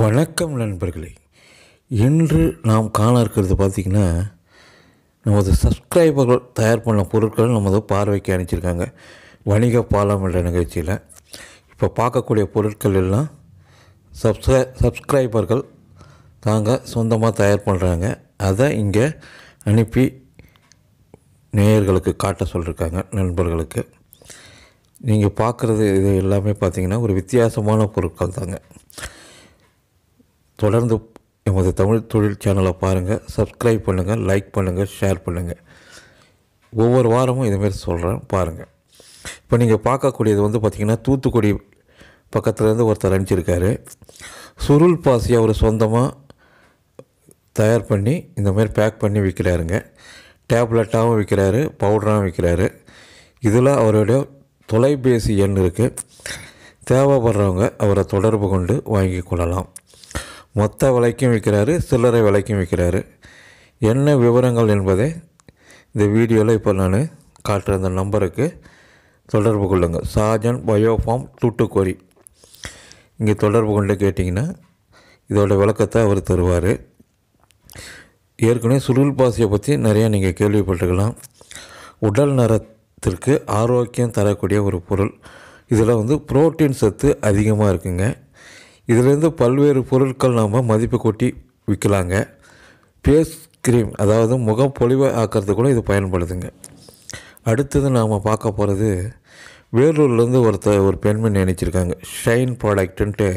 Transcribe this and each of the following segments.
வணக்கம் நண்பர்களே. இன்று நாம் காண இருக்கிறது பார்த்திங்கன்னா நமது சப்ஸ்கிரைபர்கள் தயார் பண்ண பொருட்கள் நமது பார்வைக்கு அனுப்பிச்சிருக்காங்க. வணிக பாலம் என்ற நிகழ்ச்சியில். இப்போ பார்க்கக்கூடிய பொருட்கள் எல்லாம் சப்ஸ்கிரை சப்ஸ்கிரைபர்கள் தாங்க சொந்தமாக தயார் பண்ணுறாங்க அதை இங்கே அனுப்பி நேயர்களுக்கு காட்ட சொல்லியிருக்காங்க நண்பர்களுக்கு. நீங்கள் பார்க்குறது இது எல்லாமே பார்த்தீங்கன்னா ஒரு வித்தியாசமான பொருட்கள் தாங்க. தொடர்ந்து எமது தமிழ் தொழில் சேனலை பாருங்கள் சப்ஸ்கிரைப் பண்ணுங்கள் லைக் பண்ணுங்கள் ஷேர் பண்ணுங்கள் ஒவ்வொரு வாரமும் இதுமாரி சொல்கிறேன் பாருங்கள் இப்போ நீங்கள் பார்க்கக்கூடியது வந்து பார்த்திங்கன்னா தூத்துக்குடி பக்கத்துலேருந்து ஒருத்தர் அனுப்பிச்சிருக்காரு. சுருள் பாசி அவர் சொந்தமாக தயார் பண்ணி இந்த மாதிரி பேக் பண்ணி விற்கிறாருங்க டேப்லெட்டாகவும் விற்கிறாரு பவுடராகவும் விற்கிறாரு இதில் அவருடைய தொலைபேசி எண் இருக்குது தேவைப்படுறவங்க அவரை தொடர்பு கொண்டு வாங்கி கொள்ளலாம். மொத்த விலைக்கும் விற்கிறாரு சில்லறை விலைக்கும் விற்கிறாரு. என்ன விவரங்கள் என்பதை இந்த வீடியோவில் இப்போ நான் காட்டுற அந்த நம்பருக்கு தொடர்பு கொள்ளுங்கள் சாஜன் பயோஃபார்ம் தூட்டுக்கோரி இங்கே தொடர்பு கொண்டு கேட்டிங்கன்னா இதோட விளக்கத்தை அவர் தருவார். ஏற்கனவே சுருள் பாசியை பற்றி நிறையா நீங்கள் கேள்விப்பட்டிருக்கலாம். உடல் நரத்திற்கு ஆரோக்கியம் தரக்கூடிய ஒரு பொருள். இதில் வந்து புரோட்டீன் சத்து அதிகமாக இருக்குங்க. இதிலேருந்து பல்வேறு பொருட்கள் நாம் மதிப்பு கூட்டி விற்கலாங்க ஃபேஸ் க்ரீம் அதாவது முகம் பொலிவை ஆக்கிறதுக்கு கூட இது பயன்படுதுங்க. அடுத்தது நாம் பார்க்க போகிறது வேலூர்லேருந்து ஒருத்தர் ஒரு பெண்மணி நினைச்சிருக்காங்க ஷைன் ப்ராடக்ட்டுன்ட்டு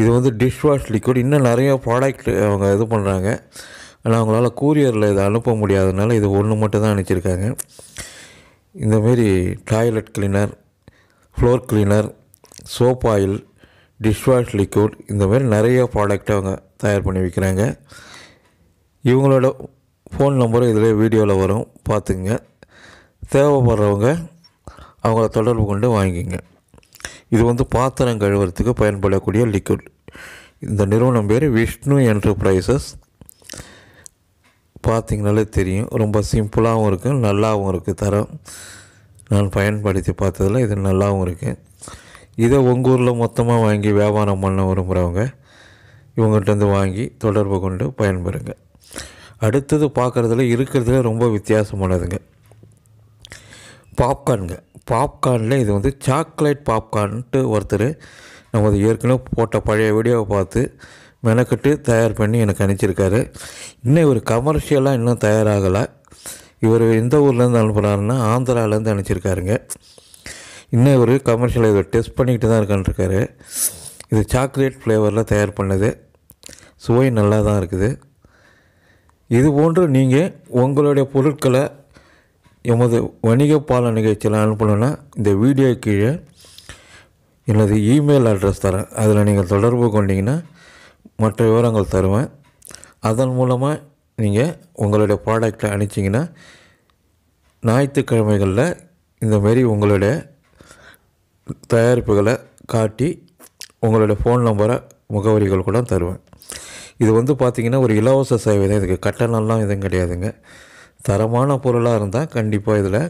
இது வந்து டிஷ் வாஷ் லிக்விட் இன்னும் நிறைய ப்ராடக்ட் அவங்க இது பண்ணுறாங்க ஆனால் அவங்களால கூரியரில் இதை அனுப்ப முடியாதனால இது ஒன்று மட்டும் தான் அனுப்பிச்சிருக்காங்க. இந்தமாரி toilet cleaner floor cleaner soap oil dishwash liquid இந்த மாதிரி நிறைய ப்ராடக்ட் அவங்க தயார் பண்ணி விற்கிறாங்க இவங்களோட ஃபோன் நம்பரும் இதில் வீடியோவில் வரும். பார்த்துங்க தேவைப்படுறவங்க அவங்கள தொடர்பு கொண்டு வாங்கிங்க இது வந்து பாத்திரம் கழுவுறதுக்கு பயன்படக்கூடிய லிக்விட் இந்த நிறுவனம் பேர் விஷ்ணு என்டர்பிரைசஸ் பார்த்திங்கனாலே தெரியும். ரொம்ப சிம்பிளாகவும் இருக்குது நல்லாவும் இருக்குது தரம். நான் பயன்படுத்தி பார்த்ததில் இது நல்லாவும் இருக்குது இதை உங்கள் ஊரில் மொத்தமாக வாங்கி வியாபாரம் பண்ண விரும்புகிறவங்க இவங்கள்ட்டேருந்து வாங்கி தொடர்பு கொண்டு பயன்பெறுங்க. அடுத்தது பார்க்குறதுல இருக்கிறதுல ரொம்ப வித்தியாசமானதுங்க. பாப்கார்னுங்க. பாப்கார்னில் இது வந்து சாக்லேட் பாப்கார்ன்ட்டு ஒருத்தர் நமது ஏற்கனவே போட்ட பழைய வீடியோவை பார்த்து மெனக்கட்டு தயார் பண்ணி எனக்கு அனுப்பிச்சிருக்காரு. இன்னும் இவர் கமர்ஷியலாக இன்னும் தயாராகலை. இவர் எந்த ஊர்லேருந்து அனுப்புகிறாருன்னா ஆந்திராவிலேருந்து அனுப்பிச்சிருக்காருங்க. இன்னும் ஒரு கமர்ஷியல் இதை டெஸ்ட் பண்ணிக்கிட்டு தான் இருக்கான்ருக்காரு இது சாக்லேட் ஃப்ளேவரில் தயார் பண்ணது. சுவை நல்லா தான் இருக்குது. இது போன்று நீங்கள் உங்களுடைய பொருட்களை எமது வணிக பால நிகழ்ச்சியில் அனுப்பணுன்னா இந்த வீடியோ கீழே எனது இமெயில் அட்ரஸ் தரேன். அதில் நீங்கள் தொடர்பு கொண்டீங்கன்னா மற்ற விவரங்கள் தருவேன். அதன் மூலமாக நீங்கள் உங்களுடைய ப்ராடக்டை அனுப்பிச்சிங்கன்னா ஞாயிற்றுக்கிழமைகளில் இந்தமாரி உங்களுடைய தயாரிப்புகளை காட்டி உங்களுடைய ஃபோன் நம்பரை முகவரிகள் கூட தருவேன். இது வந்து பார்த்திங்கன்னா ஒரு இலவச சேவை தான். இதுக்கு கட்டணம்லாம் எதுவும் கிடையாதுங்க. தரமான பொருளாக இருந்தால் கண்டிப்பாக இதில்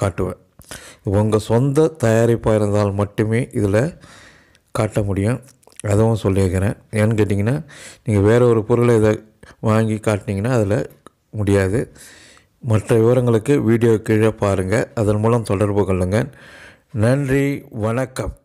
காட்டுவேன். உங்கள் சொந்த தயாரிப்பாக இருந்தால் மட்டுமே இதில் காட்ட முடியும். அதுவும் சொல்லியிருக்கிறேன். ஏன்னு கேட்டிங்கன்னா நீங்கள் வேறு ஒரு பொருளை இதை வாங்கி காட்டினீங்கன்னா அதில் முடியாது. மற்ற விவரங்களுக்கு வீடியோ கீழே பாருங்கள் அதன் மூலம் தொடர்பு கொள்ளுங்கள் நன்றி வணக்கம்.